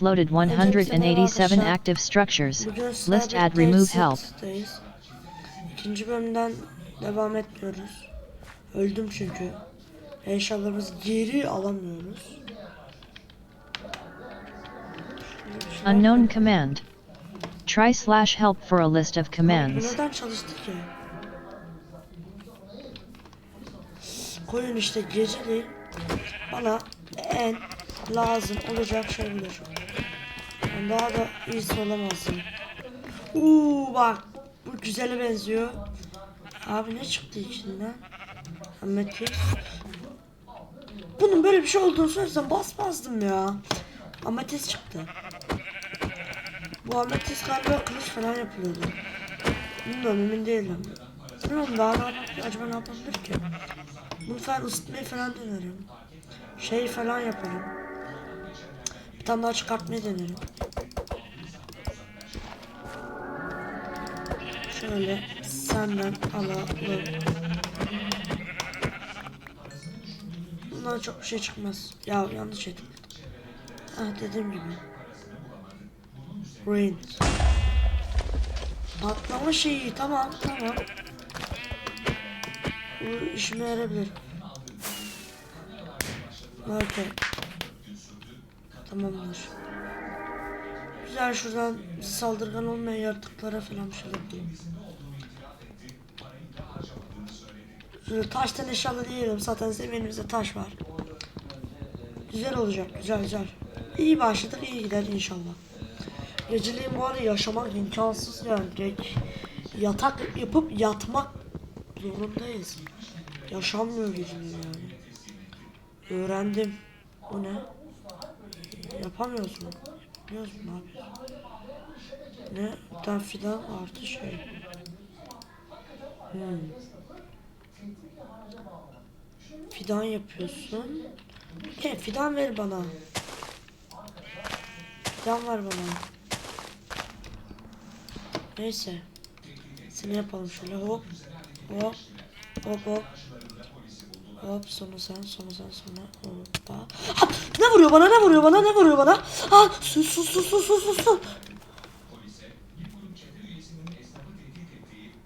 Loaded 187 active structures. List add remove help. İkinci bölümden devam etmiyoruz. Öldüm çünkü. Eşyalarımızı geri alamıyoruz. Şeyler Unknown command. Try slash help for a list of commands. neden? Koyun işte geceleyin bana en lazım olacak şey budur. Daha da iyisi olamazsın. Uuu bak bu güzele benziyor. Abi ne çıktı içinden? Ametist. Bunun böyle bir şey olduğunu söylesem basmazdım ya. Ametist çıktı. Bu ametist galiba kılıç falan yapılıyordu. Bilmiyorum emin değilim. Bilmiyorum daha ne yapabilir, acaba ne yapabilir ki? Bunu falan ısıtmayı falan denerim. Şey falan yaparım. Bir tane daha çıkartmayı denerim. Şöyle senden alalım. Bundan çok bir şey çıkmaz. Ya yanlış ettim. Ha dediğim gibi. Rain. Patlama şeyi tamam tamam. Bu işime yarayabilir. Okey. Tamamdır. Güzel şuradan saldırgan olmayan yaratıklara falan şey yapayım. Şöyle taştan eşyalı diyelim zaten zeminimizde taş var. Güzel olacak güzel güzel. İyi başladık iyi gider inşallah. Geceliğin bu arada yaşamak imkansız yani direkt yatak yapıp yatmak zorundayız. Yaşanmıyor geceliğin yani. Öğrendim. Bu ne? Yapamıyoruz mu? Yapıyoruz mu? Ne tane fidan artı şey. Hmm. Fidan yapıyorsun. Okey fidan ver bana. Fidan ver bana. Neyse. Seni yapalım şöyle hop. Hop. Hop hop. Hop sonra sen sonra sen sonra hoppa. Ha, ne vuruyor bana ne vuruyor bana ne vuruyor bana? Ha su su su su su su su.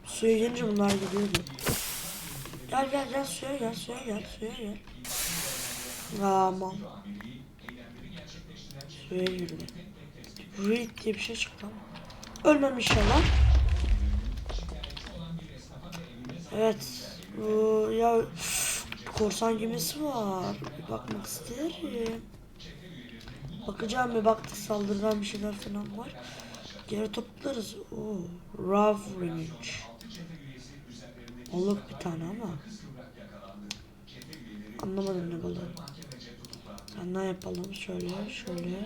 Suya gelince bunlar gidiyordu. Gel gel gel suya gel suya gel suya gel. Aman. Suya girdi. Reed diye bir şey çıktı ama. Ölmem inşallah. Evet. Bu ya korsan gemisi var. Bir bakmak isterim. Bakacağım bir baktık saldırgan bir şeyler falan var. Geri toplarız. Oo, Rav Revenge. Balık bir tane ama. Anlamadım ne balığı. Ne yapalım? Şöyle, şöyle.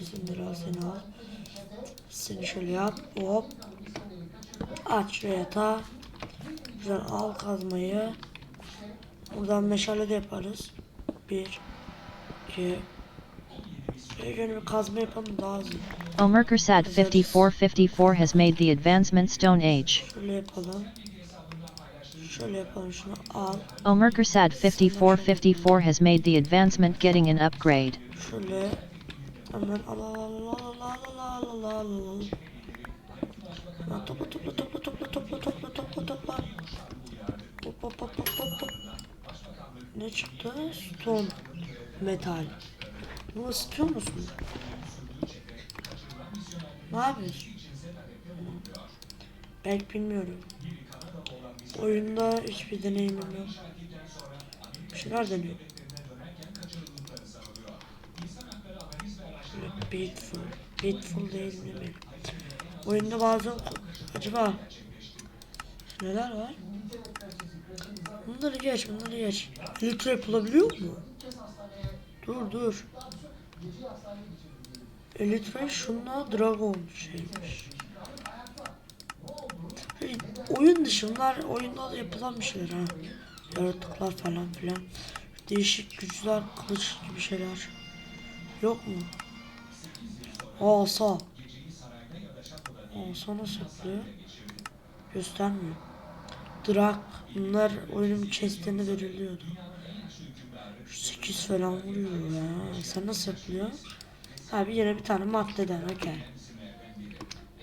Bizim biraz seni al. Seni şöyle yap. Hop. Aç şuraya yatağı. Güzel al kazmayı. Buradan meşale de yaparız. Bir, iki. Bir gün bir kazma yapalım daha hızlı. Omerkersad 5454 has made the Advancement Stone Age. Şöyle yapalım. Şöyle yapalım şunu al. Omerkersad 5454 has made the Advancement getting an upgrade. Şöyle. Hemen al al al al al al al al al al. Topla topla topla topla topla topla topla topla. Hop hop hop hop hop hop. Ne çıktı? Stone. Metal. Bunu ısıtıyor musun? Ne yapıyorsun? Belki bilmiyorum. Oyunda hiçbir deneyimim yok. Bir şeyler deniyorum. Beautiful. Beautiful değil mi? Oyunda bazen acaba neler var? Bunları geç, bunları geç. Litre bulabiliyor mu? Dur dur. Elitre şunla dragon şeymiş. Oyun dışı bunlar oyunda da yapılan bir şeyler ha. Yaratıklar falan filan. Değişik güçler, kılıç gibi şeyler. Yok mu? Asa. Asa nasıl yapılıyor? Göstermiyor. Drak. Bunlar oyunun chestlerine veriliyordu. Şu 8 falan vuruyor ya. Sen nasıl yapılıyor? Ha bir yine bir tane maddeden okey.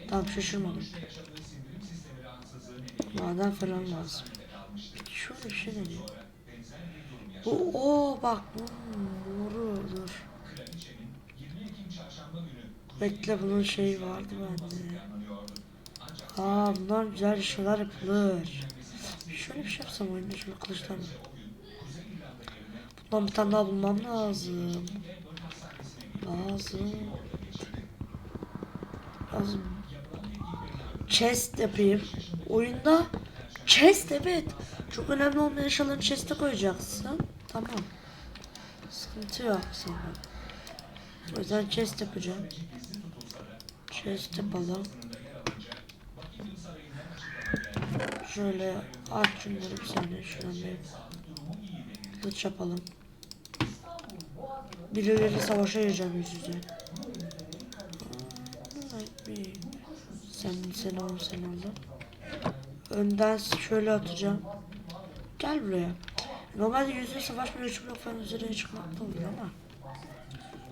Tamam şaşırmadım. Maden falan lazım. Şöyle bir şey deniyor. Bu o bak hmm, moru dur. Bekle bunun şeyi vardı bende. Aa bunlar güzel şeyler yapılır. Şöyle bir şey yapsam oyunda şöyle kılıçlar Bundan bir tane daha bulmam lazım. Lazım. Lazım. Chest yapayım. Oyunda chest evet. Çok önemli olmayan eşyalarını chest'e koyacaksın. Tamam. Sıkıntı yok sonra. O yüzden chest yapacağım. Chest yapalım. Şöyle aç şunları bir saniye şuradan bir kılıç yapalım. Birileri savaşa gireceğim yüz yüze. Sen sen ol sen ol. Önden şöyle atacağım. Gel buraya. Normalde yüz yüze savaşmaya üç blok falan üzerine çıkmakta oluyor ama.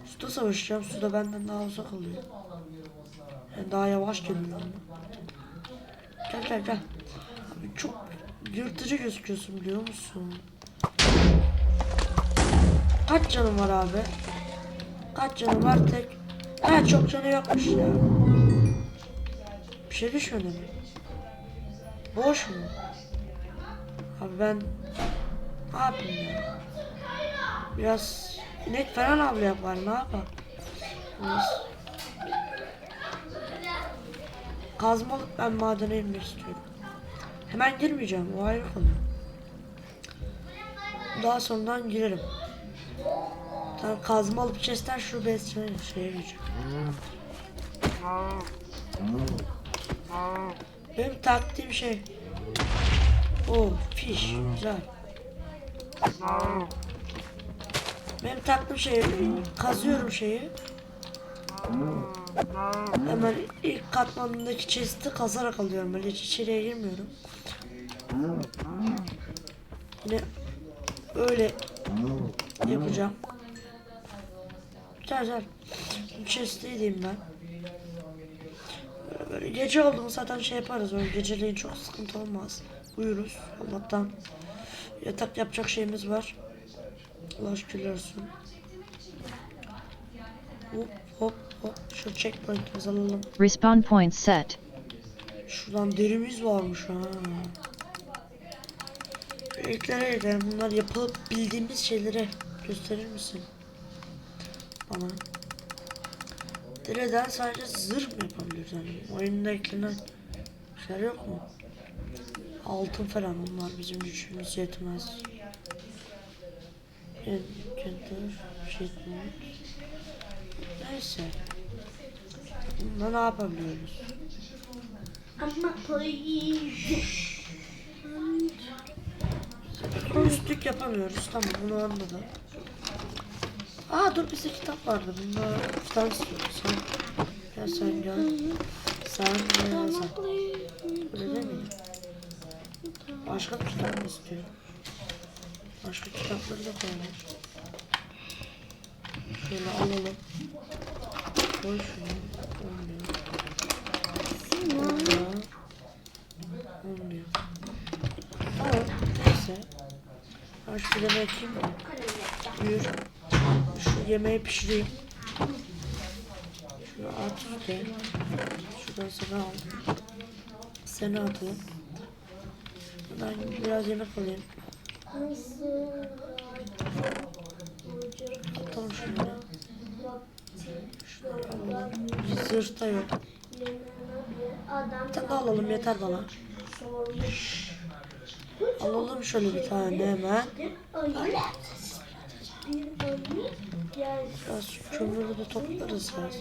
Suda savaşacağım. Suda benden daha uzak oluyor. Yani daha yavaş geliyor ama. Gel gel gel. Abi çok yırtıcı gözüküyorsun biliyor musun? Kaç canım var abi? Kaç canım var tek? Ha çok canı yokmuş ya. Bir şey düşmedi mi? Boş mu? Abi ben ne yapayım ya? Biraz inek falan avlayak var ne yapalım? Biraz... Kazmalık ben madene inmek istiyorum. Hemen girmeyeceğim o ayrı konu. Daha sonradan girerim. Tamam kazma alıp chest'ten şu besmeye şeye gireceğim. Benim taktiğim şey. O fiş güzel. Benim taktığım şey kazıyorum şeyi. Hemen ilk katmanındaki chest'i kazarak alıyorum. Böyle içeriye girmiyorum. Yine öyle yapacağım. Güzel. Bu chest'i yiyeyim ben. Böyle, gece oldu mu zaten şey yaparız. Öyle geceleyin çok sıkıntı olmaz. Uyuruz. Allah'tan yatak yapacak şeyimiz var. Allah şükürler olsun. Hop hop hop. Şu checkpoint'imizi alalım. Respawn point set. Şuradan derimiz varmış ha. Eklere gidelim. Bunlar yapılıp bildiğimiz şeyleri gösterir misin? Bana. Dereden sadece zırh mı yapabiliyoruz yani? Oyunda eklenen şeyler yok mu? Altın falan onlar bizim gücümüz yetmez. Encounter, shipment. Neyse. Bunda ne yapabiliyoruz? Ama please. Üstlük yapamıyoruz. Tamam bunu anladım. Aa dur bizde kitap vardı. Bunda kitap istiyorum. Sen gel sen gel. Sen gel sen. Öyle değil? Başka bir kitap mı istiyor? Başka kitapları da koyalım. Şöyle alalım. Koy şunu. Olmuyor. Olmuyor. Olmuyor. Tamam. Neyse. Ben şu yemeği açayım da. Buyur. Şu yemeği pişireyim. Şunu at işte. Şuradan sana al. Seni atalım. Ben biraz yemek alayım. Atalım şunları. Şunları yok. Bir tane alalım yeter bana. Alalım şöyle bir tane hemen. Biraz kömürü de toplarız biraz.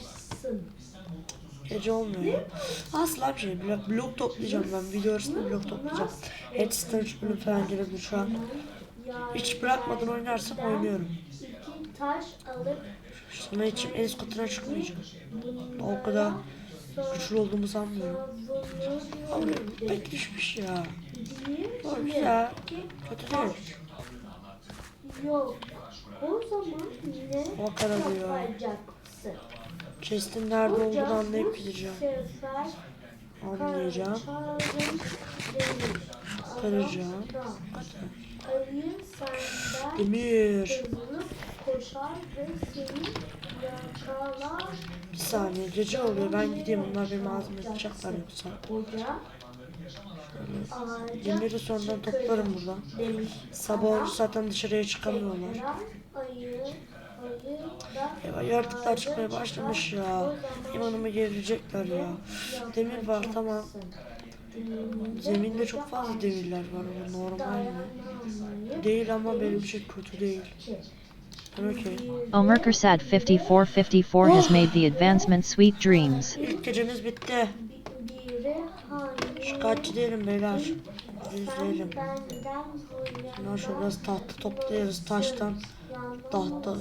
Gece olmuyor. Asla bir şey. Blok, blok toplayacağım ben. Video arasında blok toplayacağım. Headstone 3 bölüm falan gelebilir şu an. Hiç bırakmadan oynarsam oynuyorum. Sana için en üst çıkmayacağım. O kadar güçlü olduğumu sanmıyorum. Abi pek düşmüş ya. O güzel. Kötü değil. yok. O zaman ne diyor. yapacaksın? Chest'in nerede olduğunu anlayıp gideceğim. Anlayacağım. çağırın demir. Bir saniye gece oluyor ben gideyim bunlar benim ağzıma sıçacaklar yoksa. Demiri sonradan toplarım buradan. demiş. Sabah zaten dışarıya çıkamıyorlar. Eyvah yaratıklar çıkmaya başlamış ya. İmanıma gelecekler ya. Demir var tamam. Zeminde çok fazla demirler var ama normal mi? Değil ama benim için kötü değil. Okey. Omerkersad 5454 has made the advancement Sweet Dreams. İlk gecemiz bitti. Şikayetçi değilim beyler. Bundan sonra biraz tahta toplayarız taştan, tahta,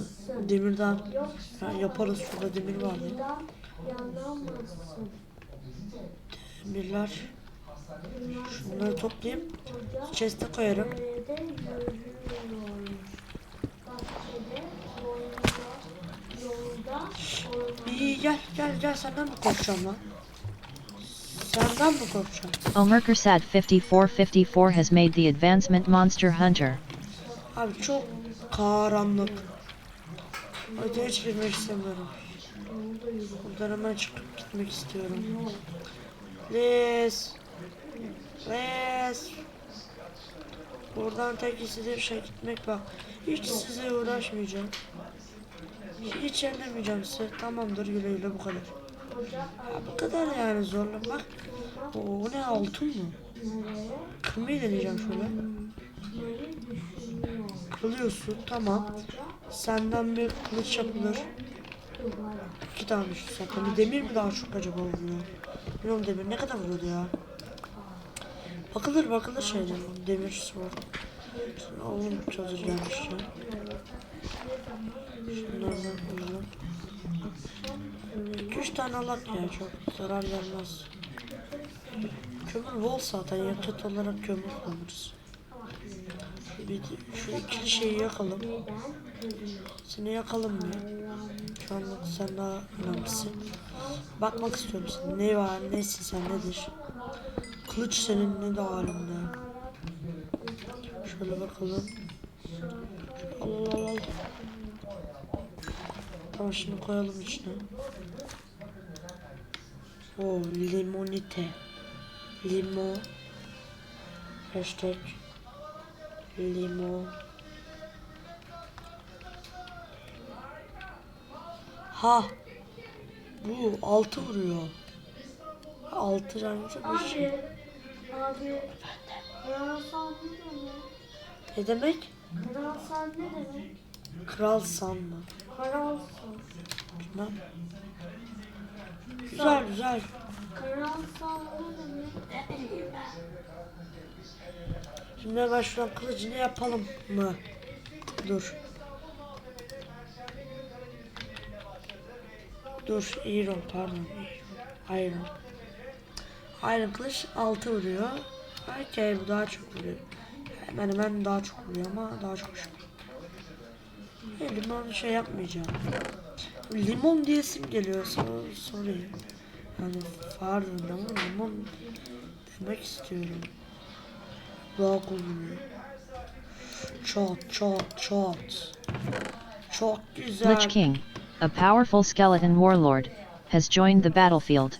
demirden. Yoksa Ya yaparız şurada demir var ya. Demirler. Şunları toplayayım. Chest'e koyarım. İyi gel gel gel senden mi korkacağım lan? Senden mi korkacağım? Omerkersad 5454 has made the advancement Monster Hunter. Abi çok karanlık. O yüzden hiç girmek istemiyorum. Buradan hemen çıkıp gitmek istiyorum. Liz. Liz. Buradan tek istediğim şey gitmek bak. Hiç size uğraşmayacağım. Hiç ellemeyeceğim size. Tamamdır güle güle bu kadar. Ha, bu kadar yani zorlamak. Oo ne altın mı? Kırmayı deneyeceğim şöyle. Kırılıyorsun tamam. Senden bir kılıç yapılır. İki tane şu zaten. Bir demir mi daha çok acaba vuruyor? Bilmiyorum demir ne kadar vuruyordu ya? Bakılır bakılır şeyler. Demir. Şimdi oğlum hazır gelmiş ya. Şunlardan koyalım. 2-3 tane alak ya çok zarar vermez. Kömür bol zaten yakıt olarak kömür kullanırız. Bir, şu ikili şeyi yakalım. Seni yakalım mı? Şu anlık sen daha önemlisin. Bakmak istiyorum sen. Ne var, nesin sen, nedir? Kılıç senin ne de halinde. Şöyle bakalım. Al al al. Tamam şimdi koyalım içine. O limonite. Limon. Hashtag. Limon. Ha. Bu altı vuruyor. Altı canlısı bir şey. Abi, abi, Karasan ne demek? Ne demek? Karasan ne demek? Kral sanma. Karasan. Bilmem. Güzel güzel. Karasan ne demek? Şimdi hemen şuradan kılıcını yapalım mı? Dur. Dur, Iron pardon. Iron. Iron kılıç 6 vuruyor. Okey bu daha çok vuruyor. Hemen hemen daha çok vuruyor ama daha çok. E, limon şey yapmayacağım. Limon diyesim geliyor so- sorry. Yani pardon ama limon demek istiyorum. Daha kullanıyor. Çat çat çat. Çok güzel. Lich King, a powerful skeleton warlord, has joined the battlefield.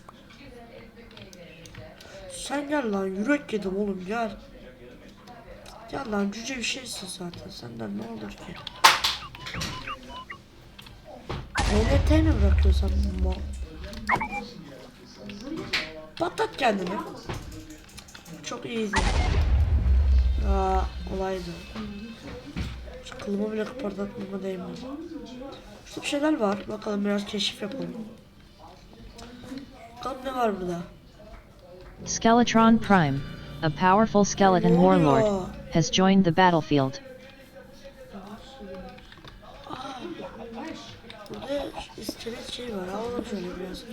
Sen gel lan yürek yedim oğlum gel. Gel lan cüce bir şeysin zaten senden ne olur ki. ENT mi bırakıyorsan mal? Patlat kendini. Çok iyiydi. Aa olaydı. Şu kılımı bile kıpırdatmama değmedi. Şurada bir şeyler var. Bakalım biraz keşif yapalım. Bakalım ne var burada. Skeletron Prime, a powerful skeleton warlord, has joined the battlefield. Burada iskelet şey var. Alalım şöyle biraz.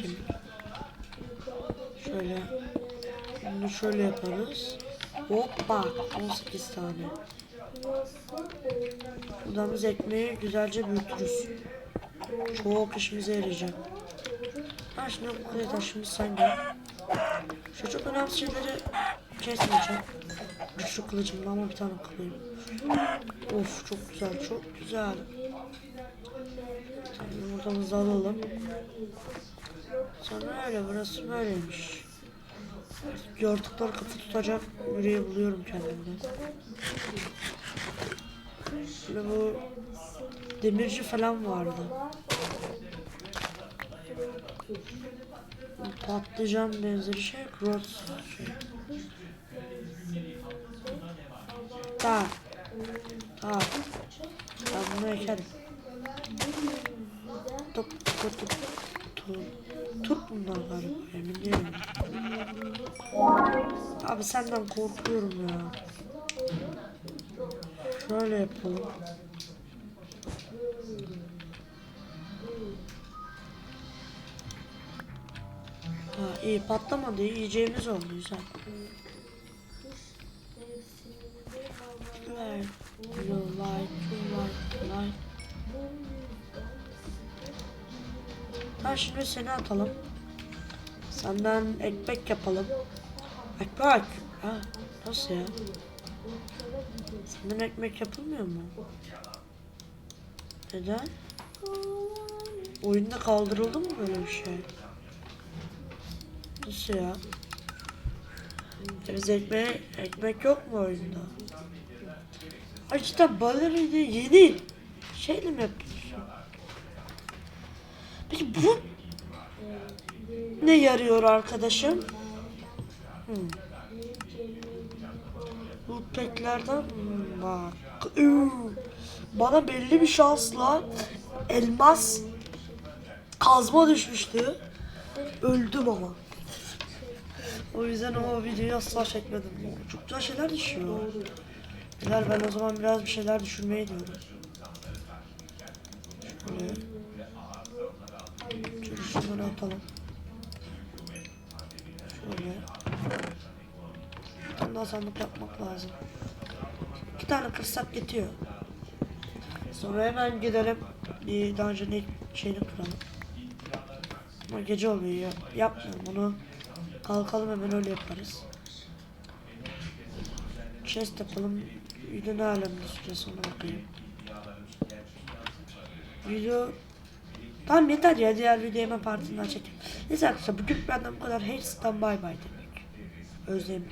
Şöyle. Bunu şöyle yaparız. Hoppa. 18 tane. Buradan biz ekmeği güzelce büyütürüz. Çok işimize yarayacak. Ha şimdi bu kılıcı taşımış sen gel. Şu çok önemli şeyleri kesmeyeceğim. Güçlü kılıcımla ama bir tane kılayım. Of çok güzel çok güzel. Yumurtamızı alalım. Sonra öyle burası böyleymiş. Yaratıklar kafa tutacak yüreği buluyorum kendimde. Şimdi bu demirci falan vardı. Patlıcan benzeri şey, grot şey. Tamam. Tamam. Ben bunu ekerim. Tut, tut, tut, tut. Tut bunlar galiba, emin. Abi senden korkuyorum ya. Şöyle yapalım. Ha iyi patlamadı. Yiyeceğimiz oldu güzel. Ha şimdi seni atalım. Senden ekmek yapalım. Ekmek. Ha nasıl ya? Senden ekmek yapılmıyor mu? Neden? Oyunda kaldırıldı mı böyle bir şey? Nasıl ya? Biz ekmeğe, ekmek yok mu oyunda? Ay cidden balerina yeni şeyle mi yapıyorsun? Peki bu ne yarıyor arkadaşım? Hmm. Bu peklerden hmm, bak. Üü. Bana belli bir şansla elmas kazma düşmüştü. Öldüm ama. O yüzden o videoyu asla çekmedim. Çok güzel şeyler düşüyor. Beyler ben o zaman biraz bir şeyler düşürmeye diyorum. Şöyle. Şunları atalım. Şöyle. Bir tane daha sandık yapmak lazım. İki tane kırsak yetiyor. Sonra hemen gidelim bir dungeon ilk şeyini kuralım. Ama gece oluyor ya. Yapmıyorum bunu. Kalkalım hemen öyle yaparız. Chest yapalım. Video ne alemde süresi ona bakayım. Video Tamam yeter ya diğer videoyu hemen partinden çekin. Neyse arkadaşlar bugün benden bu kadar. Hepsinden bay bay demek. Özlem.